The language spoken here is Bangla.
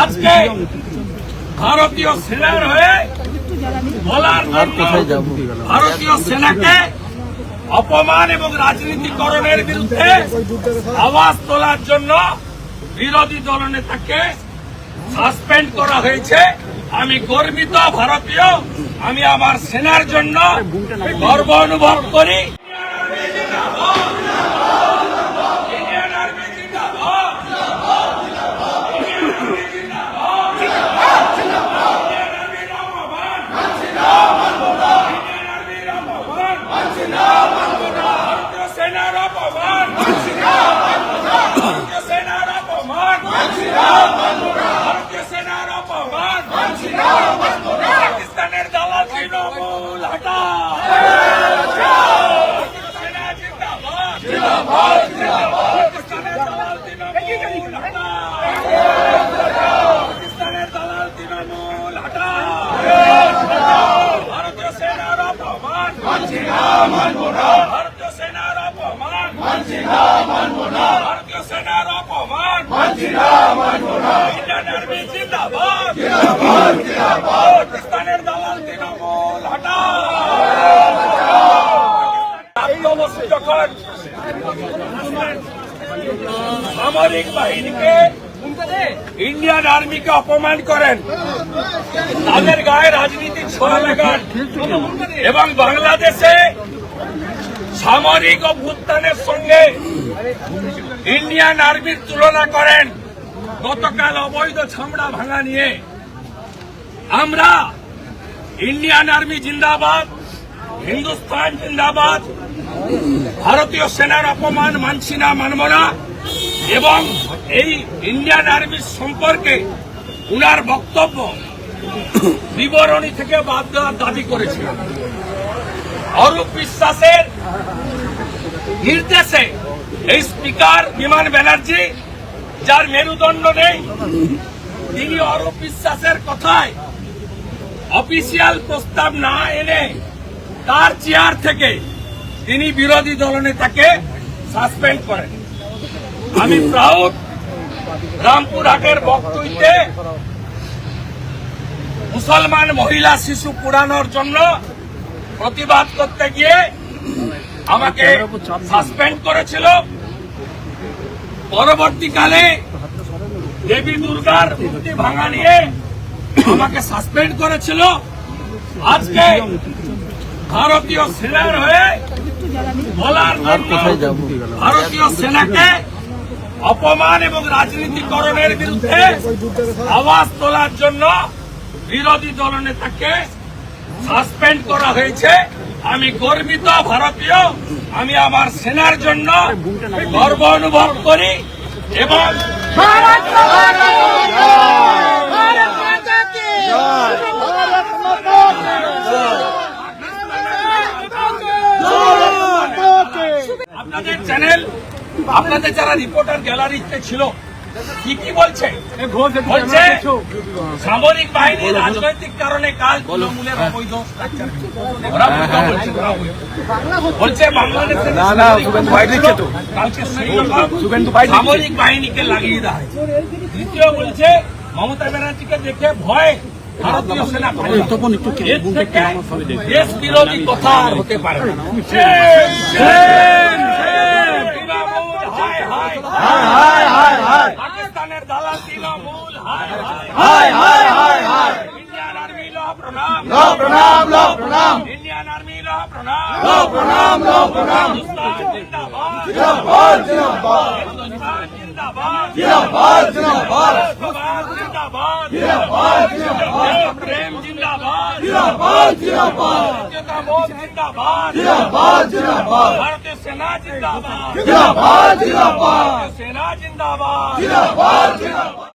আজকে ভারতীয় সেনার হয়ে বলার জন্য ভারতীয় সেনাকে অপমান এবং রাজনীতিকরণের বিরুদ্ধে আওয়াজ তোলার জন্য বিরোধী দলনেতাকে সাসপেন্ড করা হয়েছে। আমি গর্বিত ভারতীয় আমি আমার সেনার জন্য গর্ব অনুভব করি ইন্ডিয়ান আর্মি জিন্দাবাদ ভারতীয় সেনার অপমান ভারতীয় সেনার অপমান ভারতীয় সেনার অপমান পাকিস্তানের দালাল তৃণমূল হটা সেনা জিন্দাবাদ পাকিস্তানের দালাল তৃণমূল হটা পাকিস্তানের দালাল তৃণমূল হটা ভারতীয় সেনার অপমান ভারতীয় সেনার অপমান ভারতীয় সেনার অপমান ইন্ডিয়ান আর্মি জিন্দাবাদ পাকিস্তানের দালাল তৃণমূল হটা যখন সামরিক বাহিনীকে ইন্ডিয়ান আর্মিকে অপমান করেন। তাদের গায়ে রাজনীতির ছোঁয়া লাগান। এবং বাংলাদেশে সামরিক অভ্যুত্থানের সঙ্গে ইন্ডিয়ান আর্মির তুলনা করেন। গতকাল অবৈধ ছামড়া ভাঙা নিয়ে আমরা ইন্ডিয়ান আর্মি জিন্দাবাদ। হিন্দুস্তান জিন্দাবাদ, ভারতীয় সেনার অপমান মানছি না, মানব না, এবং এই ইন্ডিয়ান আর্মির সম্পর্কে উনার বক্তব্য বিবরণী থেকে বাদ দেওয়ার দাবি করেছিল। অরূপ বিশ্বাসের নির্দেশে এই স্পিকার বিমান ব্যানার্জি, যার মেরুদণ্ড নেই, তিনি অরূপ বিশ্বাসের কথায় অফিসিয়াল প্রস্তাব না এনে তার চেয়ার থেকে তিনি বিরোধী দলনেতাকে সাসপেন্ড করেন। আমি প্রাউড রামপুরহাটের বক্তব্যে মুসলমান মহিলা শিশু পুরানোর জন্য প্রতিবাদ করতে গিয়ে আমাকে সাসপেন্ড করেছিল। পরবর্তীকালে দেবী দুর্গার মূর্তি ভাঙা নিয়ে আমাকে সাসপেন্ড করেছিল। আজকে ভারতীয় সেনার হয়ে বলার ভারতীয় সেনাকে অপমান এবং রাজনীতিকরণের বিরুদ্ধে আওয়াজ তোলার জন্য বিরোধী দলনেতাকে সাসপেন্ড করা হয়েছে। আমি গর্বিত ভারতীয়। আমি আমার সেনার জন্য গর্ব অনুভব করি এবং আপনাদের চ্যানেল আপনাদের যারা রিপোর্টার গ্যালারিতে ছিল কি কি বলছে। বলছে সামরিক বাহিনী রাজনৈতিক কারণে কাজ তৃণমূলের অবৈধ। ওরা বলছে, বাংলাদেশের। কালকে। সামরিক বাহিনীকে লাগিয়ে দেওয়া দ্বিতীয় বলছে মমতা ব্যানার্জিকে দেখে ভয় ভারতীয় সেনা দেশ বিরোধী কথা হতে পারে না। সেন, সেন, সেন, তৃণমূল, হায়, হায়, হায় হায় হায় পাকিস্তানের দালাল তৃণমূল ইন্ডিয়ান আর্মি ল প্রণাম। ল প্রণাম ল প্রণাম। ইন্ডিয়ান আর্মি ল প্রণাম। ল প্রণাম ল প্রণাম। জিন্দাবাদ। জিন্দাবাদ জিন্দাবাদ। জিন্দাবাদ। জিন্দাবাদ জিন্দাবাদ। জিন্দাবাদ জিন্দাবাদ। জিন্দাবাদ প্রেম জিন্দাবাদ। জিন্দাবাদ জিন্দাবাদ। জিন্দাবাদ। জিন্দাবাদ জিন্দাবাদ। ভারতীয় সেনা জিন্দাবাদ জিন্দাবাদ জিন্দাবাদ ভারতীয় সেনা জিন্দাবাদ জিন্দাবাদ জিন্দাবাদ